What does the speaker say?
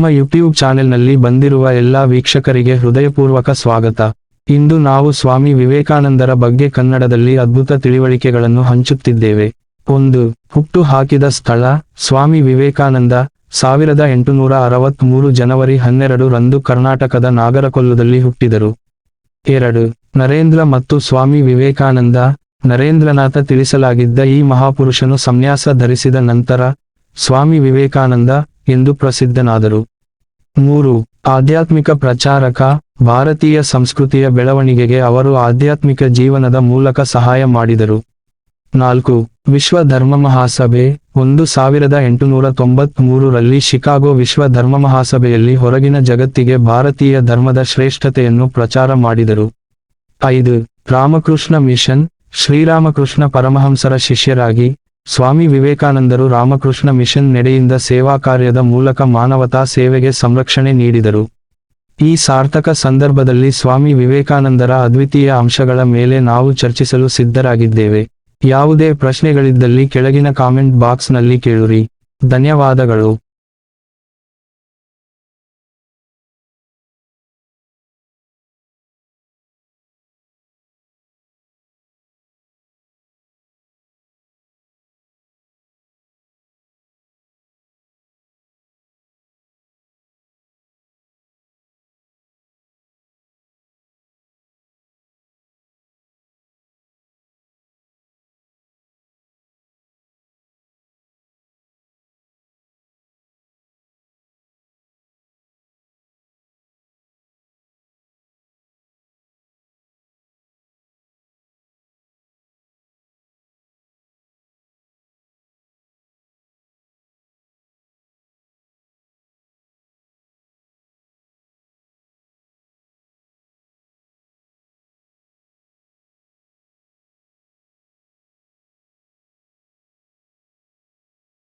ನಮ್ಮ ಯೂಟ್ಯೂಬ್ ಚಾನೆಲ್ನಲ್ಲಿ ಬಂದಿರುವ ಎಲ್ಲಾ ವೀಕ್ಷಕರಿಗೆ ಹೃದಯಪೂರ್ವಕ ಸ್ವಾಗತ. ಇಂದು ನಾವು ಸ್ವಾಮಿ ವಿವೇಕಾನಂದರ ಬಗ್ಗೆ ಕನ್ನಡದಲ್ಲಿ ಅದ್ಭುತ ತಿಳಿವಳಿಕೆಗಳನ್ನು ಹಂಚುತ್ತಿದ್ದೇವೆ. ಒಂದು, ಹುಟ್ಟು ಹಾಕಿದ ಸ್ಥಳ, ಸ್ವಾಮಿ ವಿವೇಕಾನಂದ, ಸಾವಿರದ ಎಂಟುನೂರ ಅರವತ್ಮೂರು ಜನವರಿ ಹನ್ನೆರಡು ರಂದು ಕರ್ನಾಟಕದ ನಾಗರಕೊಲ್ಲದಲ್ಲಿ ಹುಟ್ಟಿದರು. ಎರಡು, ನರೇಂದ್ರ ಮತ್ತು ಸ್ವಾಮಿ ವಿವೇಕಾನಂದ, ನರೇಂದ್ರನಾಥ ತಿಳಿಸಲಾಗಿದ್ದ ಈ ಮಹಾಪುರುಷನು ಸಂನ್ಯಾಸ ಧರಿಸಿದ ನಂತರ, ಸ್ವಾಮಿ ವಿವೇಕಾನಂದ ಎಂದು ಪ್ರಸಿದ್ಧನಾದರು. ಮೂರು, ಆಧ್ಯಾತ್ಮಿಕ ಪ್ರಚಾರಕ, ಭಾರತೀಯ ಸಂಸ್ಕೃತಿಯ ಬೆಳವಣಿಗೆಗೆ ಅವರು ಆಧ್ಯಾತ್ಮಿಕ ಜೀವನದ ಮೂಲಕ ಸಹಾಯ ಮಾಡಿದರು. ನಾಲ್ಕು ವಿಶ್ವ ಧರ್ಮ ಮಹಾಸಭೆ, ಒಂದು ಸಾವಿರದ ಎಂಟುನೂರ ತೊಂಬತ್ಮೂರರಲ್ಲಿ ಶಿಕಾಗೋ ವಿಶ್ವ ಧರ್ಮ ಮಹಾಸಭೆಯಲ್ಲಿ ಹೊರಗಿನ ಜಗತ್ತಿಗೆ ಭಾರತೀಯ ಧರ್ಮದ ಶ್ರೇಷ್ಠತೆಯನ್ನು ಪ್ರಚಾರ ಮಾಡಿದರು. ಐದು, ರಾಮಕೃಷ್ಣ ಮಿಷನ್, ಶ್ರೀರಾಮಕೃಷ್ಣ ಪರಮಹಂಸರ ಶಿಷ್ಯರಾಗಿ ಸ್ವಾಮಿ ವಿವೇಕಾನಂದರು ರಾಮಕೃಷ್ಣ ಮಿಷನ್ ನೆಡೆಯಿಂದ ಸೇವಾ ಕಾರ್ಯದ ಮೂಲಕ ಮಾನವತಾ ಸೇವೆಗೆ ಸಂರಕ್ಷಣೆ ನೀಡಿದರು. ಈ ಸಾರ್ಥಕ ಸಂದರ್ಭದಲ್ಲಿ ಸ್ವಾಮಿ ವಿವೇಕಾನಂದರ ಅದ್ವಿತೀಯ ಅಂಶಗಳ ಮೇಲೆ ನಾವು ಚರ್ಚಿಸಲು ಸಿದ್ಧರಾಗಿದ್ದೇವೆ. ಯಾವುದೇ ಪ್ರಶ್ನೆಗಳಿದ್ದಲ್ಲಿ ಕೆಳಗಿನ ಕಾಮೆಂಟ್ ಬಾಕ್ಸ್ನಲ್ಲಿ ಕೇಳುರಿ. ಧನ್ಯವಾದಗಳು.